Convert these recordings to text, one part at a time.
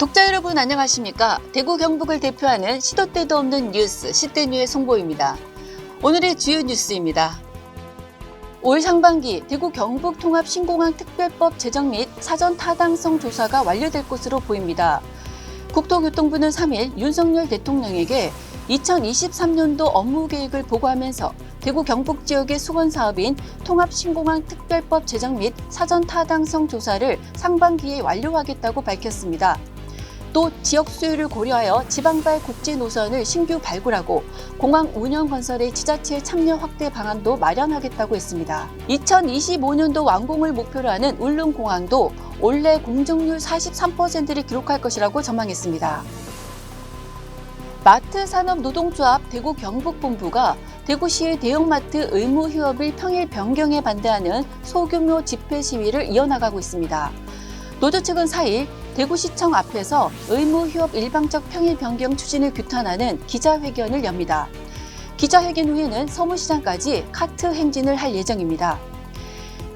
독자 여러분 안녕하십니까? 대구 경북을 대표하는 시도 때도 없는 뉴스 시대뉴의 송보입니다. 오늘의 주요 뉴스입니다. 올 상반기 대구 경북 통합 신공항 특별법 제정 및 사전 타당성 조사가 완료될 것으로 보입니다. 국토교통부는 3일 윤석열 대통령에게 2023년도 업무 계획을 보고하면서 대구 경북 지역의 수건 사업인 통합 신공항 특별법 제정 및 사전 타당성 조사를 상반기에 완료하겠다고 밝혔습니다. 또 지역 수요를 고려하여 지방발 국제 노선을 신규 발굴하고 공항 운영 건설의 지자체 참여 확대 방안도 마련하겠다고 했습니다. 2025년도 완공을 목표로 하는 울릉공항도 올해 공정률 43%를 기록할 것이라고 전망했습니다. 마트 산업노동조합 대구 경북본부가 대구시의 대형마트 의무 휴업일 평일 변경에 반대하는 소규모 집회 시위를 이어나가고 있습니다. 노조 측은 4일 대구시청 앞에서 의무 휴업 일방적 평일 변경 추진을 규탄하는 기자회견을 엽니다. 기자회견 후에는 서무시장까지 카트 행진을 할 예정입니다.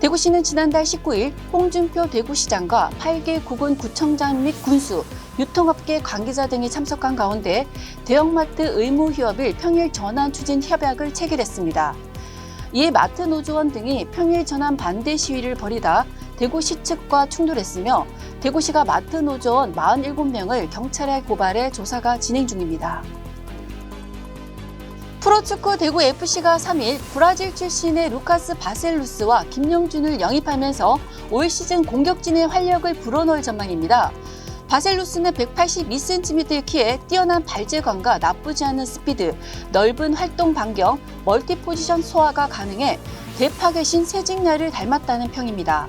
대구시는 지난달 19일 홍준표 대구시장과 8개 구군 구청장 및 군수, 유통업계 관계자 등이 참석한 가운데 대형마트 의무 휴업일 평일 전환 추진 협약을 체결했습니다. 이에 마트 노조원 등이 평일 전환 반대 시위를 벌이다 대구시 측과 충돌했으며 대구시가 마트 노조원 47명을 경찰에 고발해 조사가 진행 중입니다. 프로축구 대구 FC가 3일 브라질 출신의 루카스 바셀루스와 김영준을 영입하면서 올 시즌 공격진의 활력을 불어넣을 전망입니다. 바셀루스는 182cm의 키에 뛰어난 발재감과 나쁘지 않은 스피드, 넓은 활동 반경, 멀티 포지션 소화가 가능해 대파의 신 세징야를 닮았다는 평입니다.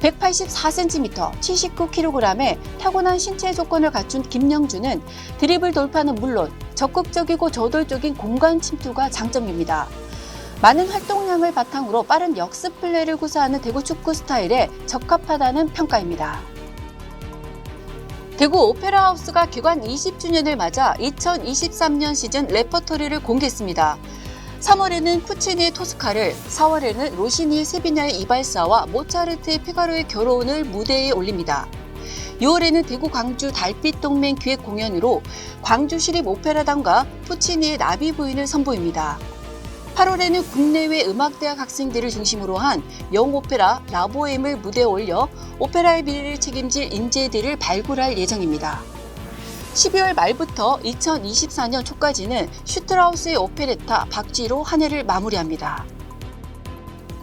184cm, 79kg의 타고난 신체 조건을 갖춘 김영준은 드리블 돌파는 물론 적극적이고 저돌적인 공간 침투가 장점입니다. 많은 활동량을 바탕으로 빠른 역습 플레이를 구사하는 대구 축구 스타일에 적합하다는 평가입니다. 대구 오페라 하우스가 개관 20주년을 맞아 2023년 시즌 레퍼토리를 공개했습니다. 3월에는 푸치니의 토스카를, 4월에는 로시니의 세비냐의 이발사와 모차르트의 피가로의 결혼을 무대에 올립니다. 6월에는 대구 광주 달빛 동맹 기획 공연으로 광주 시립 오페라단과 푸치니의 나비 부인을 선보입니다. 8월에는 국내외 음악대학 학생들을 중심으로 한 영오페라 라보엠을 무대에 올려 오페라의 미래를 책임질 인재들을 발굴할 예정입니다. 12월 말부터 2024년 초까지는 슈트라우스의 오페레타 박쥐로 한 해를 마무리합니다.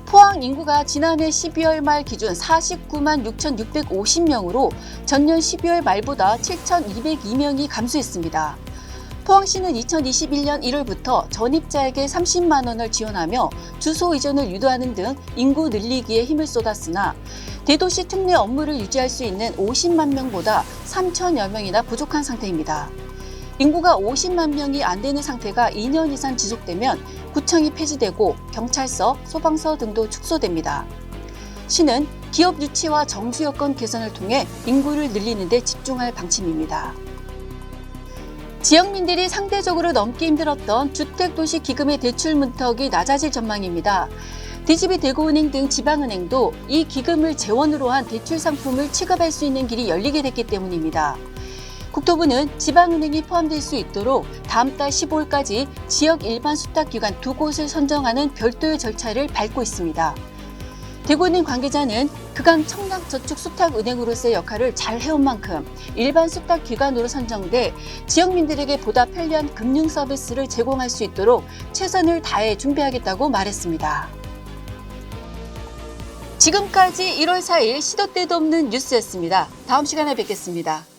포항 인구가 지난해 12월 말 기준 49만 6,650명으로 전년 12월 말보다 7,202명이 감소했습니다. 포항시는 2021년 1월부터 전입자에게 30만 원을 지원하며 주소 이전을 유도하는 등 인구 늘리기에 힘을 쏟았으나 대도시 특례 업무를 유지할 수 있는 50만 명보다 3천여 명이나 부족한 상태입니다. 인구가 50만 명이 안 되는 상태가 2년 이상 지속되면 구청이 폐지되고 경찰서, 소방서 등도 축소됩니다. 시는 기업 유치와 정주 여건 개선을 통해 인구를 늘리는 데 집중할 방침입니다. 지역민들이 상대적으로 넘기 힘들었던 주택도시 기금의 대출 문턱이 낮아질 전망입니다. DGB 대구은행 등 지방은행도 이 기금을 재원으로 한 대출 상품을 취급할 수 있는 길이 열리게 됐기 때문입니다. 국토부는 지방은행이 포함될 수 있도록 다음 달 15일까지 지역 일반 수탁기관 두 곳을 선정하는 별도의 절차를 밟고 있습니다. 대구은행 관계자는 그간 청락저축수탁은행으로서의 역할을 잘 해온 만큼 일반 수탁 기관으로 선정돼 지역민들에게 보다 편리한 금융 서비스를 제공할 수 있도록 최선을 다해 준비하겠다고 말했습니다. 지금까지 1월 4일 시도 때도 없는 뉴스였습니다. 다음 시간에 뵙겠습니다.